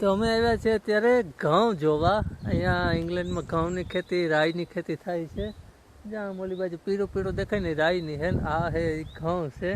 તો અમે આવ્યા છે અત્યારે ઘઉં જોવા. અહીંયા ઇંગ્લેન્ડમાં ઘઉંની ખેતી રાઈની ખેતી થાય છે. જ્યાં ઓલી બાજુ પીળો પીળો દેખાય ને રાઈની હે આ હે ઘઉં છે.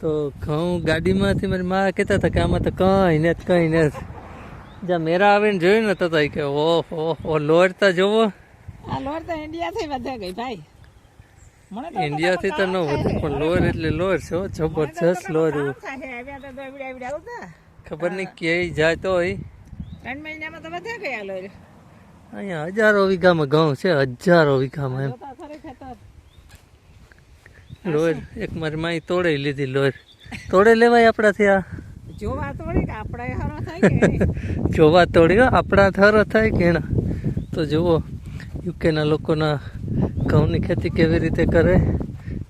તો ઘઉં ગાડીમાંથી મારી મા કહેતા હતા કે આમાં તો કંઈ ને કંઈ ને જ્યાં મેરા આવીને જોયું ને તો કે ઓહો હો લોડતા જોવો આ લોડતા ઇન્ડિયાથી વધે ગઈ ભાઈ. ઇન્ડિયાથી તો ન વધે પણ લોર એટલે લોર છે જબરજસ્ત લોર તો ખબર નહીં ક્યાંય જાય તોય ત્રણ મહિનામાં તો વધે ગયા લોર અહીંયા હજારો વીઘામાં ઘઉં છે હજારો વીઘામાં એમ. તો લોર એક મારી માઈ તોડે લીધી લોર તોડે લેવાય આપણાથી આ. જોવા તોડી કે આપણે હારો થાય જોવા તોડ્યો આપણા થરો થાય કેણા તો જુઓ યુકેના લોકોના ઘઉંની ખેતી કેવી રીતે કરે?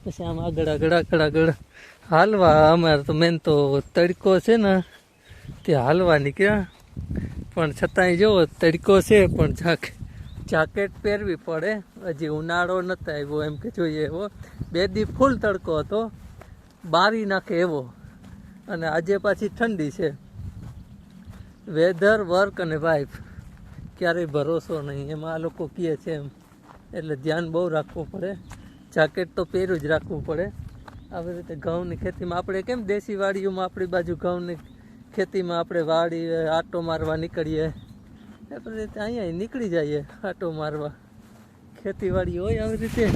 પછી આમ આગળ આગળ આગળ આગળ. હાલવા, અમારે તો મેન તો તડકો છે ને, તે હાલવા નીકળ્યા. પણ છતાંય જુઓ તડકો છે, પણ જાક, જાકેટ પહેરવી પડે. હજી ઉનાળો નતો આવ્યો, એમ કે જોઈએ એવો. બે દી ફૂલ તડકો હતો. બારી નાખે એવો. અને આજે પાછી ઠંડી છે. વેધર વર્ક અને વાઇફ ક્યારેય ભરોસો નહીં. એમાં આ લોકો કહે છે એમ. એટલે ધ્યાન બહુ રાખવું પડે. જાકેટ તો પહેર્યું જ રાખવું પડે. આવી રીતે ઘઉંની ખેતીમાં આપણે કેમ દેશી વાડીઓમાં આપણી બાજુ ઘઉંની ખેતીમાં આપણે વાડી આટો મારવા નીકળીએ. એવી રીતે અહીંયા નીકળી જઈએ આટો મારવા. ખેતીવાડી હોય આવી રીતે.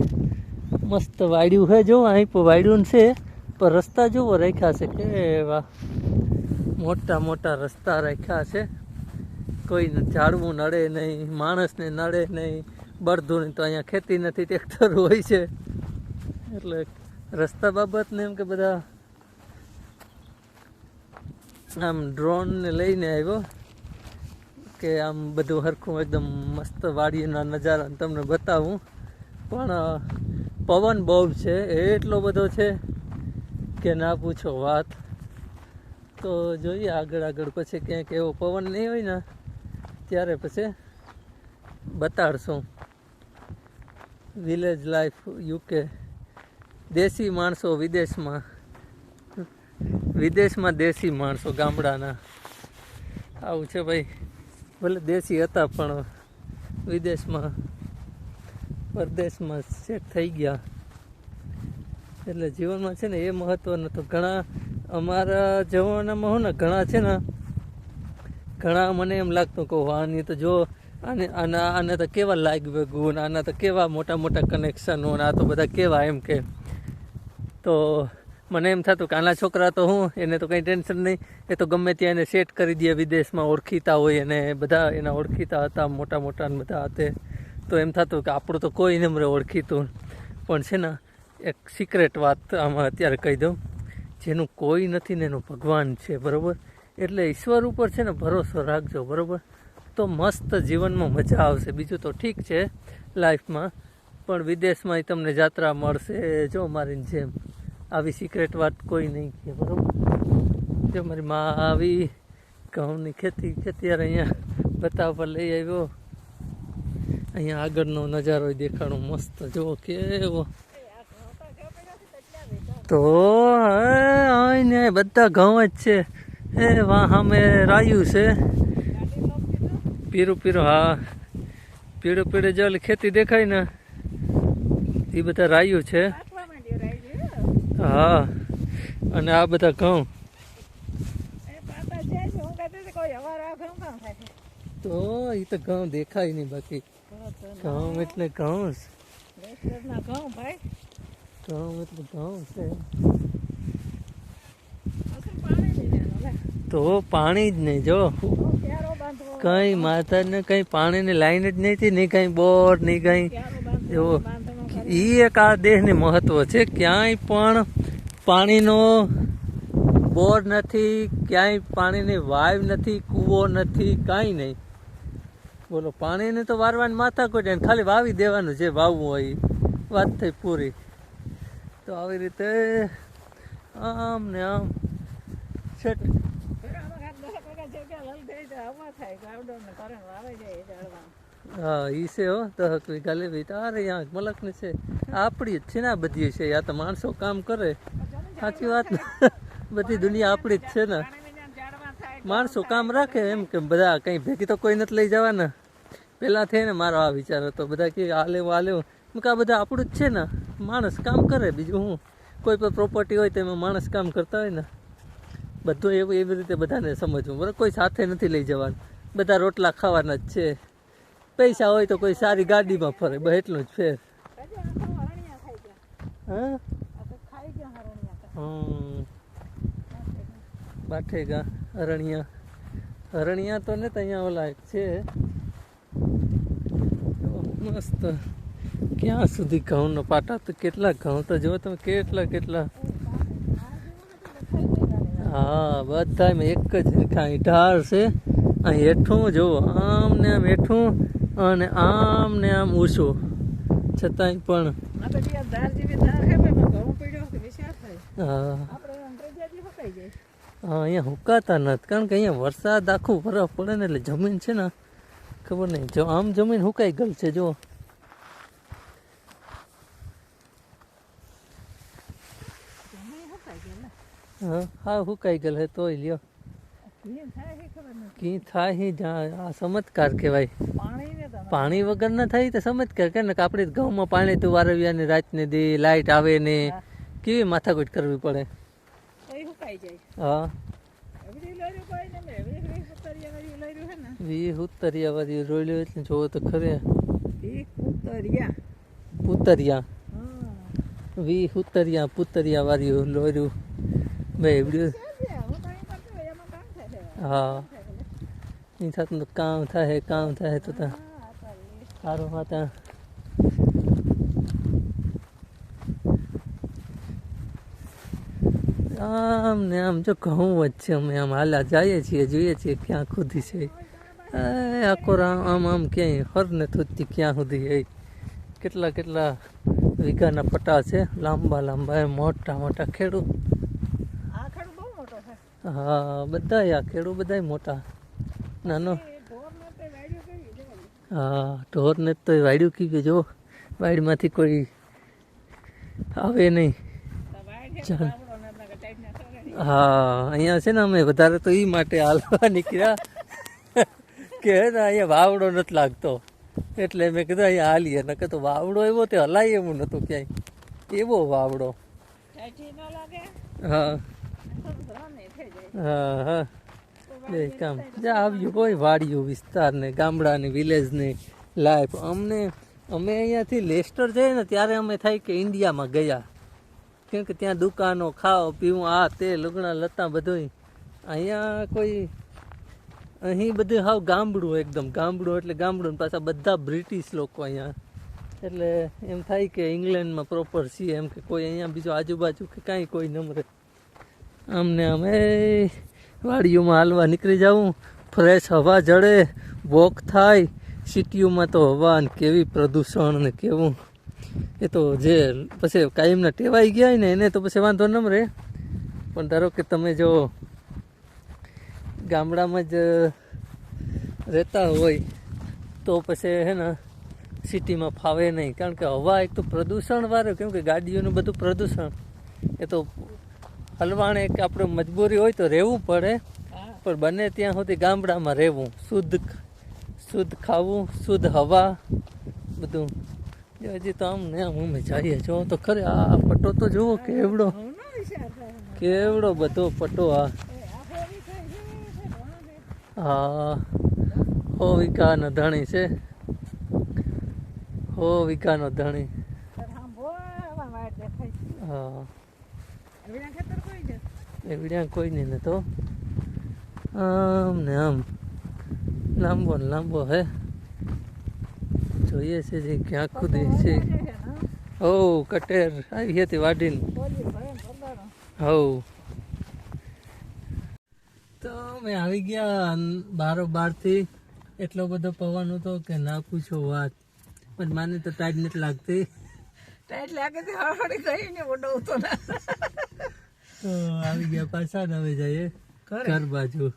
મસ્ત વાડ્યું છે જો, અહીં પણ વાડ્યું છે, પણ રસ્તા જુઓ રાખ્યા છે. કે એવા મોટા મોટા રસ્તા રાખ્યા છે. કોઈને ઝાડવું નડે નહીં, માણસને નડે નહીં. બળદુની તો અહીંયા ખેતી નથી, ટ્રેક્ટર હોય છે. એટલે રસ્તા બાબતને એમ કે બધા આમ ડ્રોનને લઈને આવ્યો કે આમ બધું હરખું એકદમ મસ્ત વાડીના નજારા તમને બતાવું. પણ પવન બહુ છે, એટલો બધો છે કે ના પૂછો વાત. તો જોઈએ આગળ આગળ પછી ક્યાંક એવો પવન નહીં હોય ને, ત્યારે પછી બતાડશું. વિલેજ લાઈફ યુકે દેશી માણસો વિદેશમાં. વિદેશમાં દેશી માણસો, ગામડાના. આવું છે ભાઈ. ભલે દેશી હતા, પણ વિદેશમાં, પરદેશમાં સેટ થઈ ગયા. એટલે જીવનમાં છે ને એ મહત્ત્વનું તો ઘણા, અમારા જવાનામાં હું ને ઘણા છે ને, ઘણા મને એમ લાગતું કે આની તો જો આને આના આને તો કેવા લાગ ગુણ, આના તો કેવા મોટા મોટા કનેક્શનો આ તો બધા કેવા એમ કે. તો મને એમ થતું કે આના છોકરા તો હું, એને તો કંઈ ટેન્શન નહીં. એ તો ગમે ત્યાં એને સેટ કરી દે વિદેશમાં, ઓળખીતા હોય અને બધા એના ઓળખીતા હતા, મોટા મોટા ને બધા હતા. તો એમ થતું કે આપણું તો કોઈ નમરે ઓળખીતું પણ છે ને, એક સિક્રેટ વાત આમાં અત્યારે કહી દઉં. જેનું કોઈ નથી ને એનું ભગવાન છે, બરાબર? એટલે ઈશ્વર ઉપર છે ને ભરોસો રાખજો, બરાબર? તો મસ્ત જીવનમાં મજા આવશે. બીજું તો ઠીક છે લાઈફમાં. પણ વિદેશમાં તમને જાત્રા મળશે. જો મારી જેમ. આવી સિક્રેટ વાત કોઈ નહીં કહે બરાબર? જો મારી મા આવી, ઘઉંની ખેતી ખેતી અહીંયા અહીંયા પર લઈ આવ્યો. અહીંયા આગળનો નજારો દેખાડો મસ્ત. જો કેવો. તો ને બધા ઘઉં જ છે. એ વાહ અમે રાયું છે. પીરું પીરું, હા પીળું પીળું જે ખેતી દેખાય ને એ બધા રાયું છે. હા, અને આ બધા ઘઉં તો એ તો ઘઉં દેખાય નહીં બાકી ઘઉં એટલે ઘઉં. ઘઉં એટલે ઘઉં છે. તો પાણી જ નહીં, જો બહુ ક્યારો ને કઈ પાણી ની લાઈન જ હતી નહીં કઈ બોર નહીં કઈ એવો. ઈ એક આ દેહની મહત્વ છે ક્યાંય પણ પાણીનો બોર નથી, ક્યાંય પાણીની વાવ નથી, કૂવો નથી, કાંઈ નહીં બોલો, પાણીને તો વારવાની માથા કોઈ ખાલી વાવી દેવાનું જે વાવવું હોય. વાત થઈ પૂરી તો આવી રીતે આમ ને આમ છેટ હા, ઈ છે હો દહક વીઘા લેવી તારે અહીંયા મલકની છે. આપણી જ છે ને આ બધી છે. આ તો માણસો કામ કરે. સાચી વાત બધી દુનિયા આપણી જ છે ને. માણસો કામ રાખે એમ કે બધા કઈ ભેગી તો કોઈ નથી લઈ જવાના. પેલા થઈને મારો આ વિચાર હતો. બધા કે આ લેવું, આ બધા આપણું જ છે ને. માણસ કામ કરે. બીજું હું? કોઈ પણ પ્રોપર્ટી હોય તો એમાં માણસ કામ કરતા હોય ને. બધું એવું એવી રીતે બધાને સમજવું. બરાબર? કોઈ સાથે નથી લઈ જવાનું. બધા રોટલા ખાવાના જ છે. પૈસા હોય તો કોઈ સારી ગાડીમાં ફરે. બસ એટલું જ ફેર. બાઠેગા, હરણિયા. હરણિયા તો ને અહીંયા ઓલા છે. મસ્ત. ક્યાં સુધી ઘઉંનો પાટા? તો કેટલા ઘઉં તો જો તમે, કેટલા કેટલા હા બધા એક જ અહીં ઢાળ છે. અહીં હેઠું જુઓ આમ ને આમ હેઠું અને આમ ને આમ ઊંચું. છતાંય પણ હા. અહીંયા હુકાતા નથી કારણ કે અહીંયા વરસાદ આખું બરફ પડે ને એટલે જમીન છે ને ખબર નહીં. જો આમ જમીન હુકાઈ ગયેલ છે જો જમીન ફકાઈ ગયા ને હા હા હુકાઈ ગયેલ હે તોય લ્યો. કી થાય હી જા- આ ચમત્કાર કહેવાય. પાણી વગર ના થાય તો ચમત્કાર કે ને આપણે ઘઉંમાં પાણી તું વારવ્યા ને રાતને દે લાઈટ આવે ને કેવી માથાકૂટ કરવી પડે? હા વી ઉતરિયા વાળી રોલ્યો એટલે જોવો તો ખરે. પુતરિયા. વી ઉતરિયા પુતરિયા વાળી લોર્યું છે જે, હું કાંઈ કરતી હોય એમાં કામ થાય છે. હા એ થતું તો કામ થાય કામ થાય તો ત્યાં. સારું હા ત્યાં આમ ને આમ જો ઘઉં છે અમે આમ હાલા જઈએ છીએ જોઈએ છીએ ક્યાં સુધી છે એ આખો રામ આમ આમ ક્યાંય હર ને થૂતી ક્યાં સુધી એ કેટલા કેટલા વીઘાના પટા છે લાંબા લાંબા એ મોટા મોટા ખેડૂત હા બધા આ ખેડૂત બધા મોટા. નાનો. હા ઢોરને તે વાડ્યું વાડ્યું કીધું જો વાડીમાંથી કોઈ આવે નહીં. ને ને કે. હા અહીંયા છે ને અમે વધારે તો એ માટે હાલવા નીકળ્યા. કે હે ને અહીંયા વાવડો નથી લાગતો. એટલે મેં કીધું અહીંયા હાલીએ. નકર તો વાવડો એવો તે હલાય એવું નહોતું ક્યાંય. એવો વાવડો. ન હા. હા હા. બે કામ. જ્યાં આવ્યું હોય વાડિયું વિસ્તારને ગામડાની વિલેજની લાઈફ અમને અમે અહીંયાથી લેસ્ટર જઈએ ને ત્યારે અમે થાય કે ઇન્ડિયામાં ગયા. કેમ કે ત્યાં દુકાનો ખાઓ પીવું આ તે લુગડા લતા બધું અહીંયા કોઈ અહીં બધું હાવ ગામડું એકદમ. ગામડું એટલે ગામડું પાછા બધા બ્રિટિશ લોકો અહીંયા. એટલે એમ થાય કે ઇંગ્લેન્ડમાં પ્રોપર છીએ એમ કે કોઈ અહીંયા બીજું આજુબાજુ કે કાંઈ કોઈ નમરે આમને અમે વાડીઓમાં હાલવા નીકળી જાઉં. ફ્રેશ હવા જડે, વોક થાય. સિટીઓમાં તો હવા ને કેવી પ્રદૂષણ ને કેવું. એ તો જે પછી કાયમના ટેવાઈ ગયા હોય ને, એને તો પછી વાંધો ન રહે. પણ ધારો કે તમે જો ગામડામાં જ રહેતા હોય, તો પછી હે ને, સિટીમાં ફાવે નહીં. કારણ કે હવા એક તો પ્રદૂષણ વાળું, કેમ કે ગાડીઓનું બધું પ્રદૂષણ. એ તો હલવાણે કે આપણે મજબૂરી હોય તો રહેવું પડે પણ બને ત્યાં સુધી ગામડામાં રહેવું. શુદ્ધ શુદ્ધ ખાવું શુદ્ધ હવા બધું. જો હજી તો આમ ને આમ અમે જઈએ જો તો ખરે આ પટ્ટો તો જુઓ કેવડો. કેવડો બધો પટ્ટો આ. હા હો વીઘાનો ધણી છે. હો વીઘાનો ધણી. હા એવડા ખેતર કોઈ છે? એવડ્યા કોઈ નહીં ને તો. આમ ને આમ. લાંબો ને લાંબો હે. જોઈએ છે જે ક્યાં કુદી છે. ને, કટેર. આવી હતી વાડીને. હવ તો અમે આવી ગયા બારો બારથી એટલો બધો પવન હતો કે ના પૂછો વાત. પણ મને તો ટાઈટ નથી લાગતી. ટાઈટ લાગે છે, હળહળી ગઈ ને ઉડવતો ના. તો આવી ગયા પાછા ને હવે જઈએ. ઘર બાજુ